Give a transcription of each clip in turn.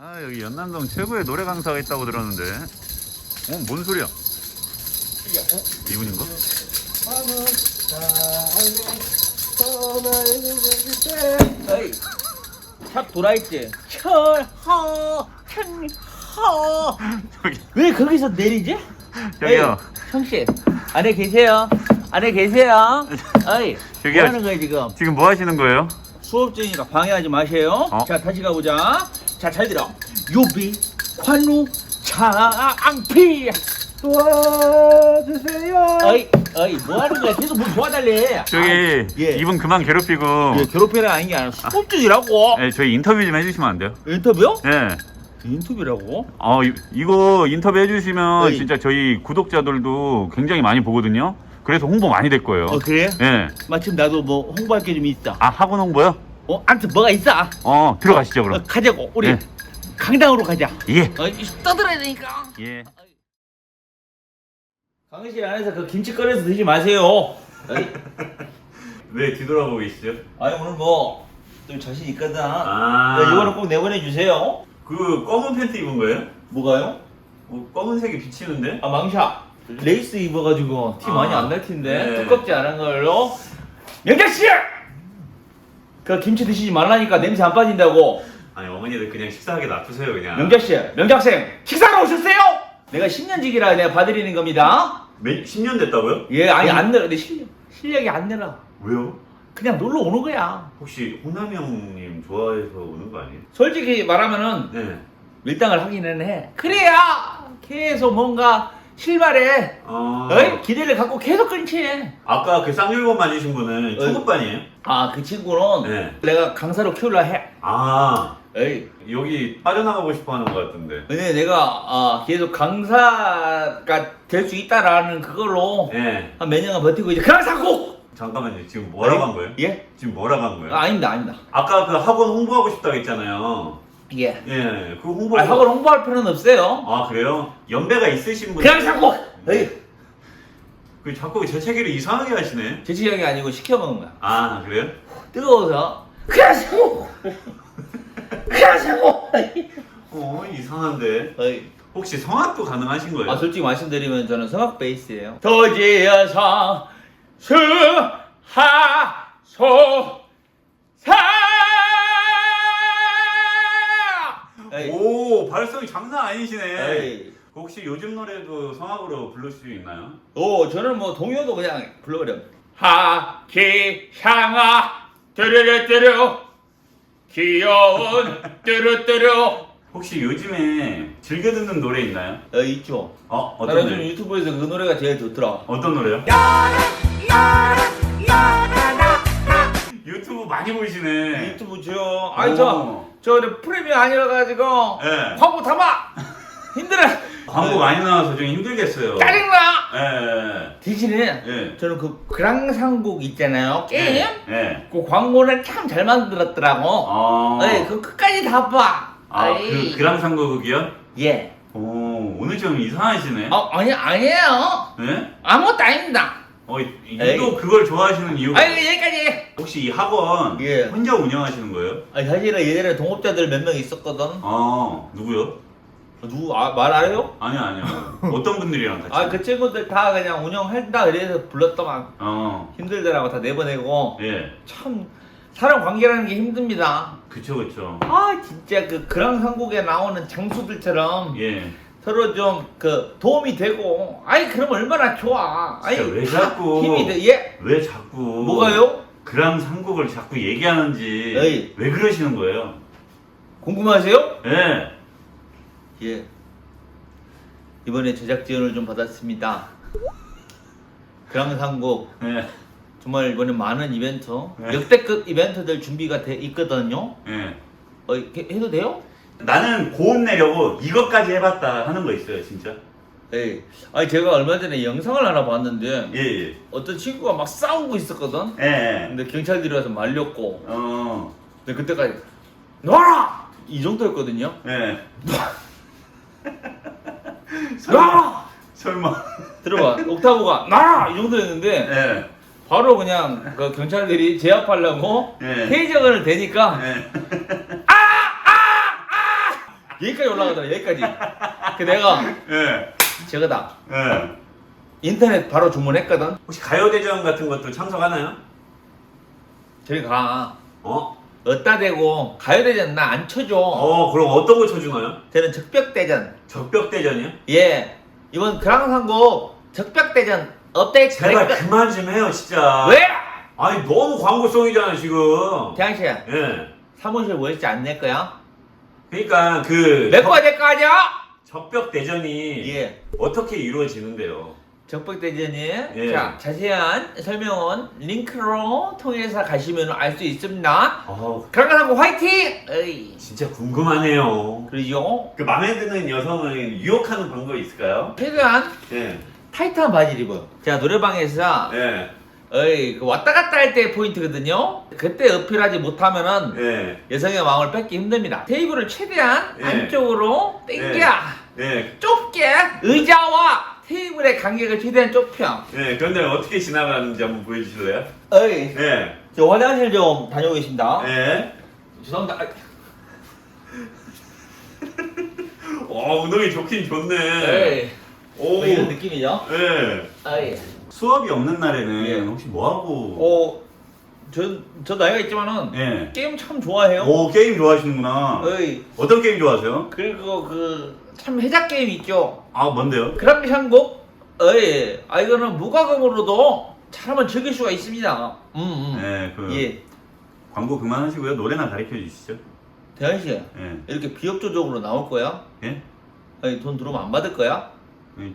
아 여기 연남동 최고의 노래 강사가 있다고 들었는데 어? 뭔 소리야? 이분인가? 샵 돌아있지? 철허, 천허. 저기 왜 거기서 내리지? 저기요 형씨, 안에 계세요. 안에 계세요. 어이, 저기요. 뭐 하는 거야, 지금? 지금 뭐 하시는 거예요? 수업 중이니까 방해하지 마세요. 어? 자, 다시 가보자. 자, 잘 들어. 요비, 관루, 장피. 도와주세요. 어이, 어이, 뭐 하는 거야? 계속 뭘 도와달래. 저기 아, 예. 이분 그만 괴롭히고 예, 괴롭히는 아닌 게 아니라 중이라고. 네, 저희 인터뷰 좀 해주시면 안 돼요? 인터뷰요? 네. 인터뷰라고? 어, 이, 이거 인터뷰 해주시면 네. 진짜 저희 구독자들도 굉장히 많이 보거든요. 그래서 홍보 많이 될 거예요. 어, 그래? 네. 마침 나도 뭐 홍보할 게 좀 있다. 아 학원 홍보요? 어, 아무튼 뭐가 있어? 어 들어가시죠 어, 그럼. 가자고. 우리 네. 강당으로 가자. 예. 어, 이- 떠들어야 되니까. 예. 강의실 안에서 그 김치 꺼내서 드지 마세요. 어이, 왜 뒤돌아보고 계시죠? 아니 오늘 뭐 좀 자신 있거든. 아. 야, 이거는 꼭 내보내 주세요. 그 검은 팬티 입은 거예요? 뭐가요? 어, 검은색이 비치는데? 아 망샤. 레이스 입어가지고 티 아. 많이 안날 텐데 네. 두껍지 않은 걸로. 명작 씨! 그 김치 드시지 말라니까 냄새 안 빠진다고. 아니 어머니들 그냥 식사하게 놔두세요 그냥. 명작 씨, 명작생 식사하러 오셨어요? 내가 10년직이라 내가 봐드리는 겁니다. 몇 10년 됐다고요? 예, 아니 안 늘어. 내 실력 실력이 안 늘어. 왜요? 그냥 놀러 오는 거야. 혹시 호남이 형님 좋아해서 오는 거 아니에요? 솔직히 말하면은 네. 밀당을 하기는 해. 그래야 계속 뭔가 실발에 어. 어이? 기대를 갖고 계속 끊지. 아까 그 쌍욕범 맞으신 분은 어이. 초급반이에요? 아 그 친구는 네. 내가 강사로 키우려 해. 아 에이. 여기 빠져나가고 싶어 하는 것 같은데. 근데 내가 아, 계속 강사가 될 수 있다라는 그걸로 네. 한 몇 년간 버티고 이제 강사고. 잠깐만요. 지금 뭐라고 한 거예요? 예? 지금 뭐라고 한 거예요? 아, 아닙니다, 아닙니다. 아까 그 학원 홍보하고 싶다고 했잖아요. 예. 예, 그 홍보. 아, 학원 홍보할 필요는 없어요. 아 그래요? 연배가 있으신 분. 강사고. 에이. 그 자꾸 제 체계를 이상하게 하시네. 제 취향이 아니고 시켜 먹은 거야. 아 그래요? 뜨거워서 강사고. 강사고. 어 이상한데. 어이. 혹시 성악도 가능하신 거예요? 아 솔직히 말씀드리면 저는 성악 베이스예요. 도지어서 수하소 사. 에이. 오 발성이 장난 아니시네. 에이. 혹시 요즘 노래도 성악으로 부를 수 있나요? 오 저는 뭐 동요도 그냥 불러버려. 하기향아 뚜루루뚜루 귀여운 뚜루뚜루. 혹시 요즘에 즐겨 듣는 노래 있나요? 어 있죠. 어 나 어떤 요즘 노래? 유튜브에서 그 노래가 제일 좋더라. 어떤 노래요? 유튜브 많이 보시네. 유튜브죠. 아니 저 저 프리미엄 아니라 가지고 네. 광고 담아 힘들어 광고 많이 나와서 좀 힘들겠어요. 짜증나. 예. 대신에 예. 저는 그 그랑상국 있잖아요 게임 예. 그 광고는 참잘 만들었더라고. 아. 네, 그 끝까지 다 봐. 아. 그 그랑상국이요? 예. 오, 오늘 좀 이상하시네. 어 아니 아니에요. 네? 아무것도 아닙니다. 어. 유독 그걸 좋아하시는 이유가 아니 여기까지. 혹시 이 학원 예. 혼자 운영하시는 거예요? 아니 사실은 예전에 동업자들 몇 명 있었거든. 아, 누구요? 누구 아, 말 알아요? 아니요, 아니요. 어떤 분들이랑 같이? 아 그 친구들 다 그냥 운영한다 그래서 불렀더만 어, 힘들더라고 다 내보내고 예. 참 사람 관계라는 게 힘듭니다. 그쵸, 그쵸. 아 진짜 그 그랑상국에 나오는 장수들처럼 예. 서로 좀 그 도움이 되고 아이 그럼 얼마나 좋아. 아이 진짜 왜 다 자꾸- 힘이 돼. 예? 왜 자꾸 뭐가요? 그랑상국을 자꾸 얘기하는지 에이. 왜 그러시는 거예요? 궁금하세요? 예. 예. 이번에 제작 지원을 좀 받았습니다. 그랑상국 예. 정말 이번에 많은 이벤트 네. 역대급 이벤트들 준비가 돼 있거든요. 예. 어, 이렇게 해도 돼요? 나는 고음 내려고 이것까지 해봤다 하는 거 있어요, 진짜. 예. 아니 제가 얼마 전에 영상을 하나 봤는데 예, 예. 어떤 친구가 막 싸우고 있었거든. 예, 예. 근데 경찰들이 와서 말렸고 어, 근데 그때까지 놔라 이 정도였거든요. 예. 놔라 설마. 들어봐 옥타브가 놔라 이 정도였는데 예. 바로 그냥 그 경찰들이 제압하려고 네. 테이저건을 대니까 예. 여기까지 올라가더라 여기까지. 그 내가 예. 저거다. 예. 인터넷 바로 주문했거든. 혹시 가요대전 같은 것도 참석하나요? 저기 가. 어? 어따 대고 가요대전 나 안 쳐줘. 어, 그럼 어떤 거 쳐주나요? 저는 적벽대전. 적벽대전이요? 예. 이번 그랑상고 적벽대전 업데이트 제발 잘했거- 그만 좀 해요, 진짜. 왜? 아니, 너무 광고성이잖아, 지금. 대항 씨야 예. 사무실 월세 안낼 거야? 그러니까 그 내 거야 내거 아니야? 적벽 대전이 예. 어떻게 이루어지는데요? 적벽대전이 예. 자 자세한 설명은 링크로 통해서 가시면 알 수 있습니다. 어, 그랑상고 화이팅! 어이. 진짜 궁금하네요. 그러죠? 그 마음에 드는 여성을 유혹하는 방법이 있을까요? 최대한 예. 타이트한 바지를 입어. 제가 노래방에서 예. 어이 그 왔다 갔다 할 때 포인트거든요. 그때 어필하지 못하면은 예. 여성의 마음을 뺏기 힘듭니다. 테이블을 최대한 예. 안쪽으로 당겨 예. 좁게 의자와 테이블의 간격을 최대한 좁혀. 예. 그런데 어떻게 지나가는지 한번 보여주실래요? 어이 예. 저 화장실 좀 다녀오겠습니다. 예. 죄송합니다. 아, 와, 운동이 좋긴 좋네. 에이 오. 뭐 이런 느낌이죠? 예. 어이 수업이 없는 날에는 예. 혹시 뭐 하고? 어, 저, 저 나이가 있지만은 예. 게임 참 좋아해요. 오, 게임 좋아하시는구나. 어이 어떤 게임 좋아하세요? 그리고 그 참 해작 게임 있죠. 아, 뭔데요? 그랑샹곡 어이 아 이거는 무과금으로도 잘하면 즐길 수가 있습니다. 음, 음. 예, 그 예. 광고 그만하시고요. 노래나 가르쳐 주시죠. 대현 씨 예. 이렇게 비협조적으로 나올 거야? 예? 어이 돈 들어오면 안 받을 거야?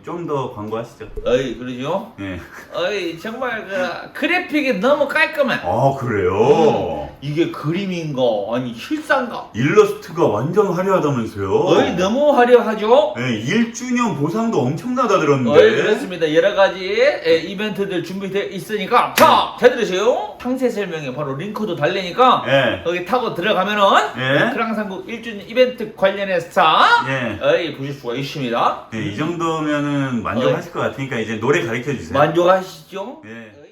좀 더 광고하시죠. 어이 그러죠? 예. 어이 정말 그 그래픽이 너무 깔끔해. 아, 그래요? 이게 그림인가 아니 실상가? 일러스트가 완전 화려하다면서요? 어이 너무 화려하죠? 예, 1주년 보상도 엄청나다 들었는데. 어이 그렇습니다. 여러 가지 예, 이벤트들 준비되어 있으니까 자, 잘 들으세요. 상세 설명에 바로 링크도 달리니까 예. 거기 타고 들어가면은 예. 크랑상국 1주년 이벤트 관련해서 예. 어이 보실 수가 있습니다. 예, 이 정도면 은 만족하실 것 같으니까 이제 노래 가르쳐 주세요. 만족하시죠? 예. 어이.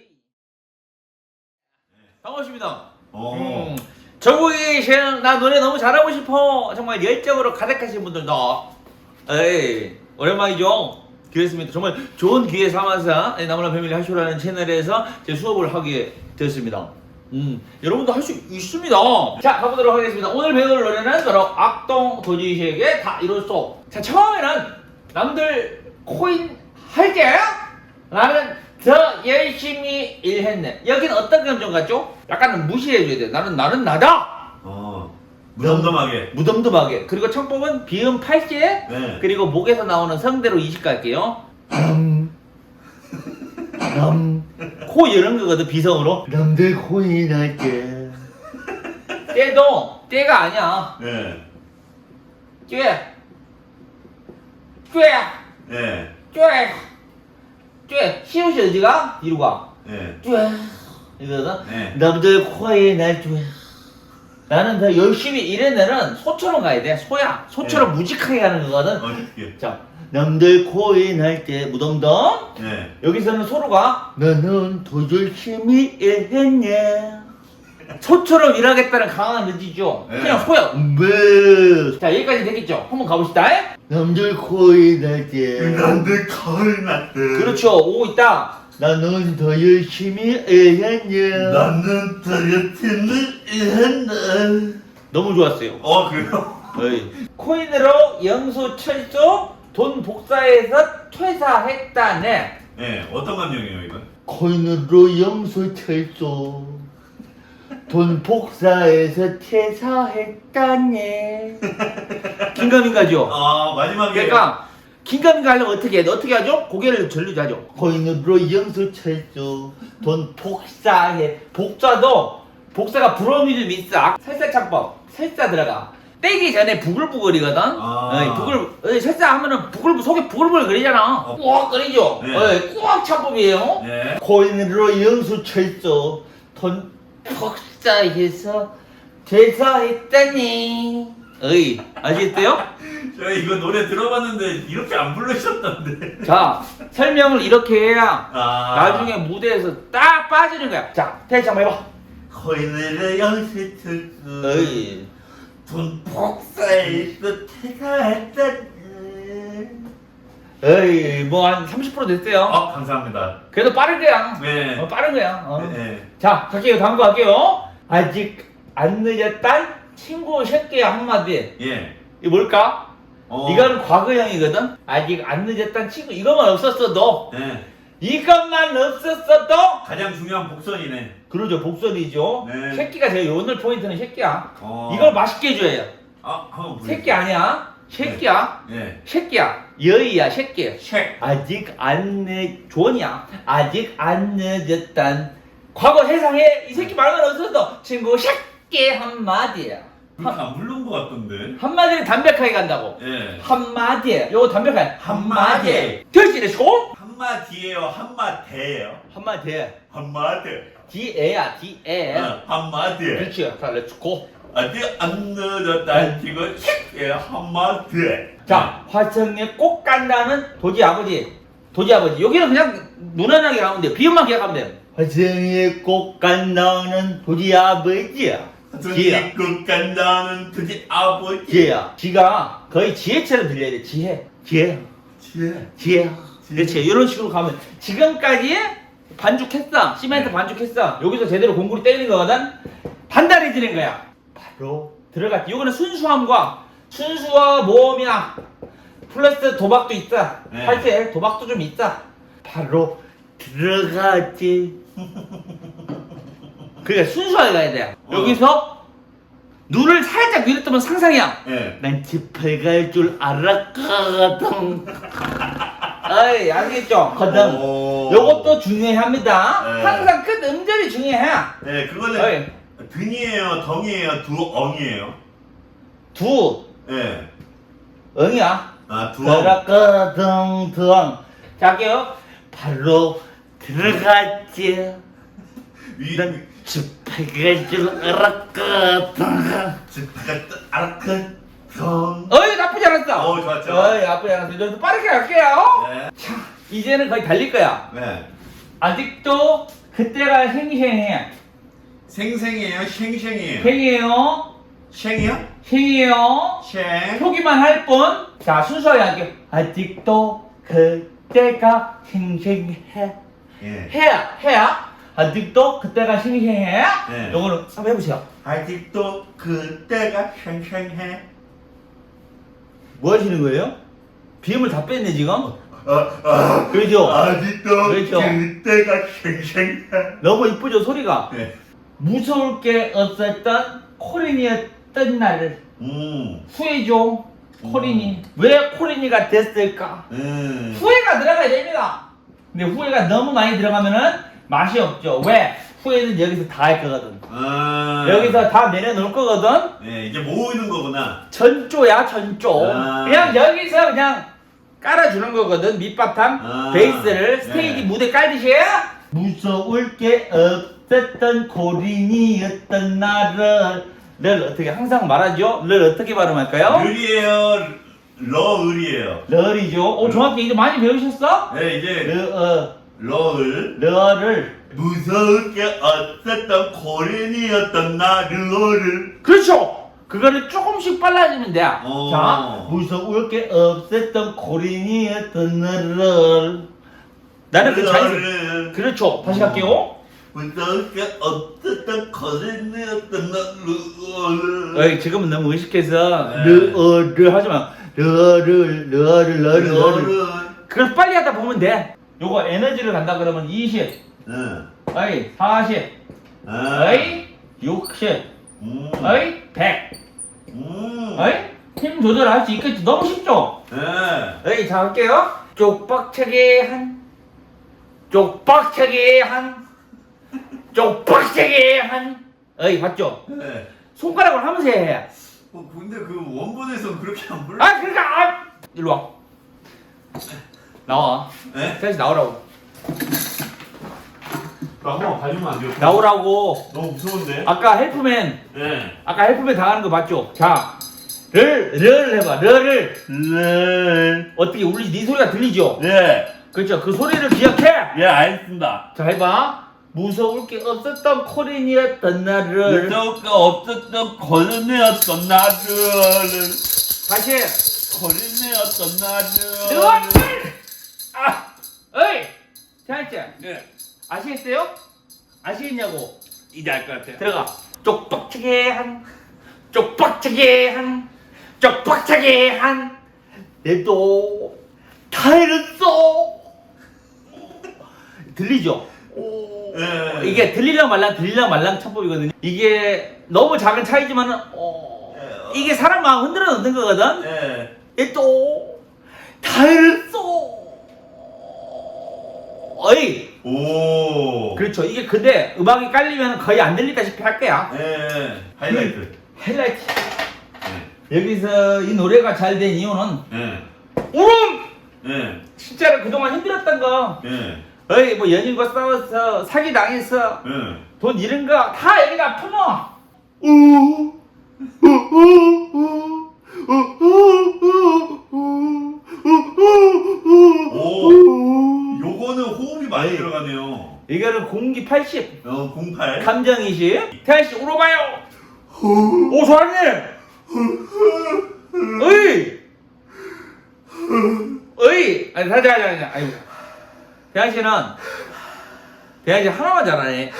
반갑습니다. 오. 음, 전국에 계신 나 노래 너무 잘하고 싶어 정말 열정으로 가득하신 분들도 에이 오랜만이죠 그렇습니다 정말 좋은 기회 삼아서 나무나 패밀리 하쇼라는 채널에서 제 수업을 하게 되었습니다 음 여러분도 할 수 있습니다 자 가보도록 하겠습니다 오늘 배울 노래는 바로 악동 도지식의 다 이뤘소 자 처음에는 남들 코인 할때 나는 더 열심히 일했네. 여기는 어떤 감정 같죠? 약간 무시해줘야 돼. 나는 나는 나다. 어. 무덤덤하게. 무덤덤하게. 그리고 창법은 비음 8개 네. 그리고 목에서 나오는 성대로 이식 갈게요. 음, 코 이런 거거든 비성으로. 남들 코인 할게. 때도 때가 아니야. 예. 쬐. 쬐, 예. 쬐, 쬐 시옷이 어디가? 뒤로 가 예. 쬐 이거거든 네. 남들 코에 날 쬐. 나는 더 열심히 일했는은 소처럼 가야 돼 소야 소처럼 무직하게 가는 거거든 어떻게? 자, 남들 코인 할때 무덤덤. 예. 여기서는 소로가 너는 더 열심히 일했네. 소처럼 일하겠다는 강한 의지죠. 네. 그냥 소야. 뭐. 자, 여기까지 되겠죠? 한번 가봅시다. 남들 코인 할 때. 남들 가을 났대. 그렇죠. 오고 있다. 나는 더 열심히 일했네. 나는 다이어트를 했네. 너무 좋았어요. 어, 그래요? 어이. 코인으로 영수 철수 돈 복사해서 퇴사했다네. 예. 어떤 감정이에요, 이건? 코인으로 영수 철수 돈 복사해서 퇴사했다네. 긴가민가죠. 아, 마지막에. 그러니까 긴가민가 하려면 어떻게 해? 어떻게 하죠? 고개를 절르자죠. 코인으로 영수 철수 돈 복사해. 복사도 복사가 브로미드 미싹 설사 창법 설사 들어가. 떼기 전에 부글부글이거든. 아. 어이, 부글 어이, 설사 하면은 부글 속에 부글부글 거리잖아. 어. 꾹 거리죠. 네. 어이, 꾹 창법이에요. 예. 코인으로 영수 철수 돈 복사해서 퇴사했다니. 어이 아시겠어요? 저 이거 노래 들어봤는데 이렇게 안 부르셨던데. 자 설명을 이렇게 해야 아. 나중에 무대에서 딱 빠지는 거야. 자 다시 한번 해봐. 코인으로 영수 철수. 어이 돈 뜻해가 했던 에이 뭐 한 30% 됐어요. 어 감사합니다 그래도 빠른 거야. 네. 어, 빠른 거야. 어. 네. 자 갈게요. 다음 거 갈게요. 아직 안 늦었단 친구 새끼 한마디. 예 이 뭘까? 어. 이건 과거형이거든. 아직 안 늦었단 친구 이것만 없었어도 네. 이것만 없었어도 가장 중요한 복선이네 그러죠 복선이죠. 네. 새끼가 제일 오늘 포인트는 새끼야. 어. 이걸 맛있게 해줘야 해. 아 한번 새끼 아니야. 새끼야. 예 새끼야. 여의야 새끼. 책 아직 안 늦, 존이야. 아직 안 늦었단. 과거 세상에 이 새끼 말만 없어도 친구 새끼 한마디야. 그렇게 안 부른 것 같던데 한마디를 담백하게 간다고. 예 한마디. 요거 담백하게. 한마디. 들지네 손? 한마디예요 한마대예요 한마디. 한마디 디에야 디에. 어, 한마디 그렇지. 자, 렛츠고. 아직 안 늦었다 지금 예 한마디 자, 화성에 꼭 간다는 도지 아버지. 도지 아버지. 여기는 그냥 무난하게 가면 돼. 비음만 기억하면 돼. 화성에 꼭 간다는 도지 아버지야. 지혜야. 끝 간다는 그지 아버지 지혜야. 지가 거의 지혜처럼 들려야 돼. 지혜. 지혜. 지혜 지혜. 그렇지. 이런 식으로 가면 지금까지 반죽했어. 시멘트 반죽했어. 여기서 제대로 공구를 때리는 거거든. 단단해지는 거야. 바로 들어갔지. 요거는 순수함과 순수와 모험이야. 플러스 도박도 있어. 네. 사실 도박도 좀 있어. 바로 들어가지. 그래 순수하게 가야 돼. 어. 여기서 눈을 살짝 위로 뜨면 상상이야. 예난 집회 갈줄 알았거든. 어이, 알겠죠? 거든. 오. 요것도 중요합니다. 네. 항상 끝 음절이 중요해. 네 그거는 어이, 등이에요 덩이에요 두엉이에요 두, 예. 응이야. 아 두엉 들어거든, 등. 자, 할게요. 바로 들어갔지. 위난갈줄 알았거든. 집가 알았건 덩 어이, 나쁘지 않았어. 어 좋았죠 어이, 나쁘지 않았어. 좀 빠르게 갈게요. 네. 이제는 거의 달릴 거야. 네 아직도 그때가 생생해. 생생이에요 쉥쉥이에요 생이에요. 쉥이요? 생이에요. 쉥 표기만 할 뿐. 자, 순수하게 할게요. 아직도 그때가 생생해. 예. 해야, 해야. 아직도 그때가 생생해. 네. 요거는 한번 해보세요. 아직도 그때가 쉥쉥해 뭐 하시는 거예요? 비음을 다 뺐네, 지금? 아, 아, 그죠? 아직도 그렇죠. 그때가 쉥쉥해 너무 이쁘죠, 소리가? 네. 무서울 게 없었던 코린이었던 날을 음. 후회죠. 코린이. 왜 코린이가 됐을까? 음. 후회가 들어가야 됩니다. 근데 후회가 너무 많이 들어가면은 맛이 없죠. 왜? 후회는 여기서 다 할 거거든. 아. 여기서 다 내려놓을 거거든. 네, 이제 모으는 거구나. 전조야 전조. 아. 그냥 여기서 그냥 깔아주는 거거든. 밑바탕 아. 베이스를 네. 스테이지 무대 깔듯이. 무서울 게 없 었던 고린이었던 나를 를 어떻게 항상 말하죠? 를 어떻게 발음할까요? 을이에요. 러을이에요. 럴이죠. 오 정확히 이제 많이 배우셨어? 네, 이제 르, 어, 러을. 르를 무서울 게 없었던 고린이었던 나를. 그렇죠. 그거를 조금씩 빨라지면 돼. 어. 자, 무서울 게 없었던 고린이었던 너를. 나는 그 자연. 그렇죠. 다시 갈게요. 무서울 게 없었던 고린이었던 나를. 어이, 지금은 너무 의식해서 네. 르어를 하지 마. 르를, 르를, 르를. 러를. 그걸 빨리 하다 보면 돼. 요거 에너지를 간다 그러면 20, 응. 어이, 40, 아. 어이, 60, 음. 어이, 100, 음. 어이, 힘 조절할 수 있겠지. 너무 쉽죠? 네. 에이, 자, 할게요. 쪽박차게 한, 쪽박차게 한, 쪽박차게 한. 에이, 봤죠? 네. 손가락을 하면서 해. 어, 근데 그 원본에선 그렇게 안 불러? 아, 그러니까, 아! 일로 와. 나와. 네? 다시 나오라고. 한번 봐주면 안 돼요? 나오라고. 너무 무서운데? 아까 헬프맨, 네. 아까 헬프맨 당하는 거 봤죠? 자, 를, 를 해봐. 르를. 네. 어떻게, 우리 네 소리가 들리죠? 네. 그렇죠. 그 소리를 기억해. 예, 알겠습니다. 자, 해봐. 무서울 게 없었던 코린이었던 나를 무서울 거 없었던 거린이었던 나를 다시 거린이었던 누워! 나를 아! 어이! 자이씨 네 아시겠어요? 아시겠냐고 이제 알 것 같아요 들어가 쪽박차게 한 쪽박차게 한 쪽박차게 한 내도 타이르소 들리죠? 네. 이게 들리랑 말랑 들리랑 말랑 창법이거든요 이게 너무 작은 차이지만은 어, 이게 사람 마음 흔들어 놓는 거거든 네. 얘또 타이르소 어이 오 그렇죠 이게 근데 음악이 깔리면 거의 안 들리다시피 할 거야 네. 하이라이트 하이라이트 네. 여기서 이 노래가 잘 된 이유는 네. 우름 네. 진짜로 그동안 힘들었던 거 네. 어이 뭐 연인과 싸워서 사기 당했어 네. 돈 잃은 거 다 여기다 품어. 오. 요거는 호흡이 많이 들어가네요. 이거는 공기 80 어 08. 감정 20 태연 씨 울어봐요. 오 소아님 어이. 어이. 아니 다시 하자 하자. 아이고 태연씨는 태연씨 하나만 잘하네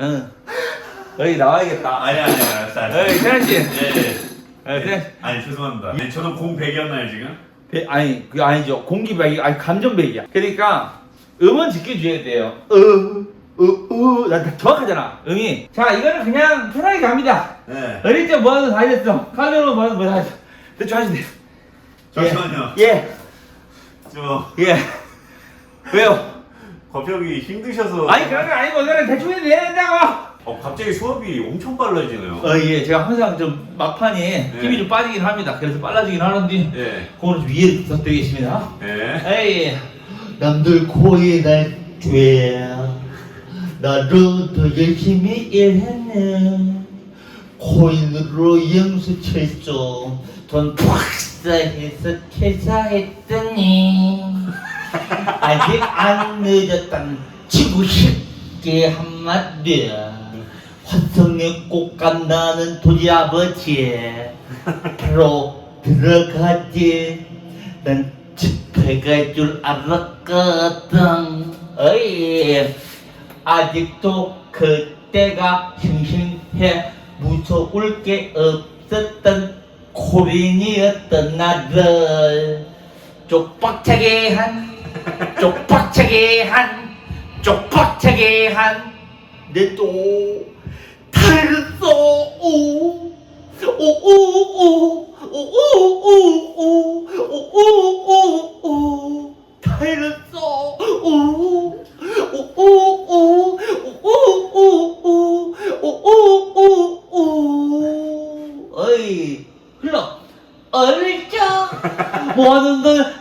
응 어이 나와야겠다 아니 아니 알았어 알았어. 어이 태연씨 네. 어, 네. 아니 죄송합니다. 네, 저는 0100이었나요 지금? 배- 아니 그게 아니죠 공기백이 아니 감정백이야 그러니까 음은 지켜줘야 돼요 어어어나 정확하잖아 음이 자 이거는 그냥 편하게 갑니다 네. 어릴 때 뭐하든 다 했어 카메라 뭐하든 뭐다 했어 대충 하시면 돼요 잠시만요. 예 저 예. 왜요? 거평이 힘드셔서. 아니 그런 거 아니고 이거는 대충 해도 된다고 어 갑자기 수업이 엄청 빨라지네요. 어 예 제가 항상 좀 막판이 힘이 좀 빠지긴 합니다 그래서 빨라지긴 하는데 네. 그거는 좀 이해를 부탁드리겠습니다 네. 에이 남들 코에 날 죄야 나도 더 열심히 일했네 코인으로 영수 쳤어 돈 박사해서 퇴사했더니 아직 안 늦었단 치고 싶게 한마디야 화성에 꼭 간다는 도지 아버지. 바로 들어가지. 난 집회 갈줄 알았거든. 어이 아직도 그때가 싱싱해 무서울 게 없었던 코린이었던 나를 쪽박차게 한 쪽박차게 한 쪽박차게 한내또 달렸어 오 오오오오오오오오오오오 달렸어 오오오오오오오오오오 어이 흘러 어릴 적 뭐하는 걸 달렸어